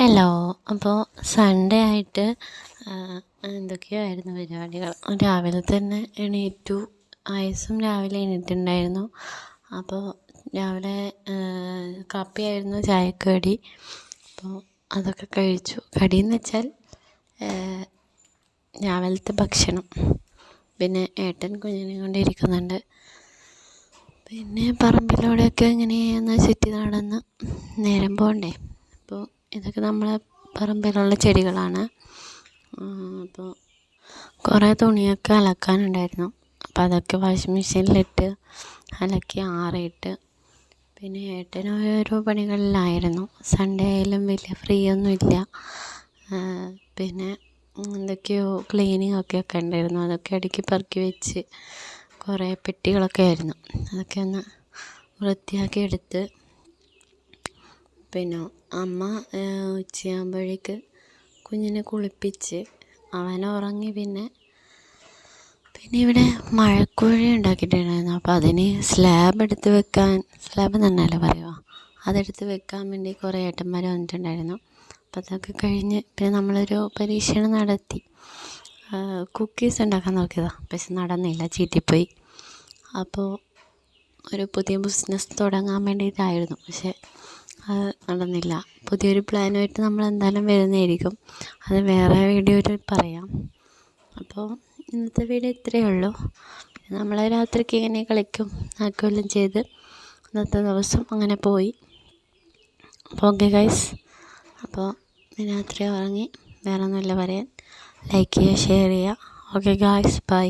Hello അപ്പോൾ Sunday ആയിട്ട് എന്തൊക്കെയോ ആയിരുന്നു പരിപാടികൾ? രാവിലെ തന്നെ എണീറ്റു. ആയുസ്സും രാവിലെ എണീറ്റുണ്ടായിരുന്നു അപ്പോൾ രാവിലെ കാപ്പിയായിരുന്നു ചായക്കടി കടി. അപ്പോൾ അതൊക്കെ കഴിച്ചു. കടിയെന്ന് വെച്ചാൽ രാവിലത്തെ ഭക്ഷണം. പിന്നെ ഏട്ടൻ കുഞ്ഞിനെ കൊണ്ടിരിക്കുന്നുണ്ട്. പിന്നെ പറമ്പിലൂടെയൊക്കെ ഇങ്ങനെ ഒന്ന് ചുറ്റി നടന്ന് നേരം പോകണ്ടേ അപ്പോൾ ഇതൊക്കെ നമ്മളെ പറമ്പിലുള്ള ചെടികളാണ്. അപ്പോൾ കുറേ തുണിയൊക്കെ അലക്കാനുണ്ടായിരുന്നു. അപ്പോൾ അതൊക്കെ വാഷിംഗ് മെഷീനിലിട്ട് അലക്കി ആറിയിട്ട് പിന്നെ ഏട്ടൻ പണികളിലായിരുന്നു. സൺഡേ ആയാലും വലിയ ഫ്രീ ഒന്നുമില്ല പിന്നെ എന്തൊക്കെയോ ക്ലീനിങ് ഒക്കെ ഒക്കെ ഉണ്ടായിരുന്നു. അതൊക്കെ അടുക്കി പെറുക്കി വെച്ച് കുറേ പെട്ടികളൊക്കെ ആയിരുന്നു. അതൊക്കെ ഒന്ന് വൃത്തിയാക്കി എടുത്ത് പിന്നെ അമ്മ ഉച്ചയാകുമ്പോഴേക്ക് കുഞ്ഞിനെ കുളിപ്പിച്ച് അവൻ ഉറങ്ങി പിന്നെ പിന്നെ ഇവിടെ മഴക്കുഴി ഉണ്ടാക്കിയിട്ടുണ്ടായിരുന്നു. അപ്പോൾ അതിന് സ്ലാബ് എടുത്ത് വെക്കാൻ സ്ലാബ് തന്നെയല്ലേ പറയുക അതെടുത്ത് വെക്കാൻ വേണ്ടി കുറേ ഏട്ടന്മാർ വന്നിട്ടുണ്ടായിരുന്നു. അപ്പോൾ അതൊക്കെ കഴിഞ്ഞ് പിന്നെ നമ്മളൊരു പരീക്ഷണം നടത്തി. കുക്കീസ് ഉണ്ടാക്കാൻ നോക്കിയതാണ് പക്ഷെ നടന്നില്ല ചീറ്റിപ്പോയി. അപ്പോൾ ഒരു പുതിയ ബിസിനസ് തുടങ്ങാൻ വേണ്ടിയിട്ടായിരുന്നു. പക്ഷേ നടന്നില്ല. പുതിയൊരു പ്ലാനുമായിട്ട് നമ്മൾ എന്തായാലും വരുന്നതായിരിക്കും. അത് വേറെ വീഡിയോയിൽ പറയാം. അപ്പോൾ ഇന്നത്തെ വീഡിയോ ഇത്രയേ ഉള്ളൂ. നമ്മൾ രാത്രിക്ക് ഇങ്ങനെ കളിക്കും ആക്കുകയെല്ലാം ചെയ്ത് ഇന്നത്തെ ദിവസം അങ്ങനെ പോയി. അപ്പോൾ ഓക്കെ ഗൈസ് അപ്പോൾ രാത്രി ഉറങ്ങി വേറെ ഒന്നുമില്ല പറയാൻ. ലൈക്ക് ചെയ്യുക ഷെയർ ചെയ്യുക. Okay guys bye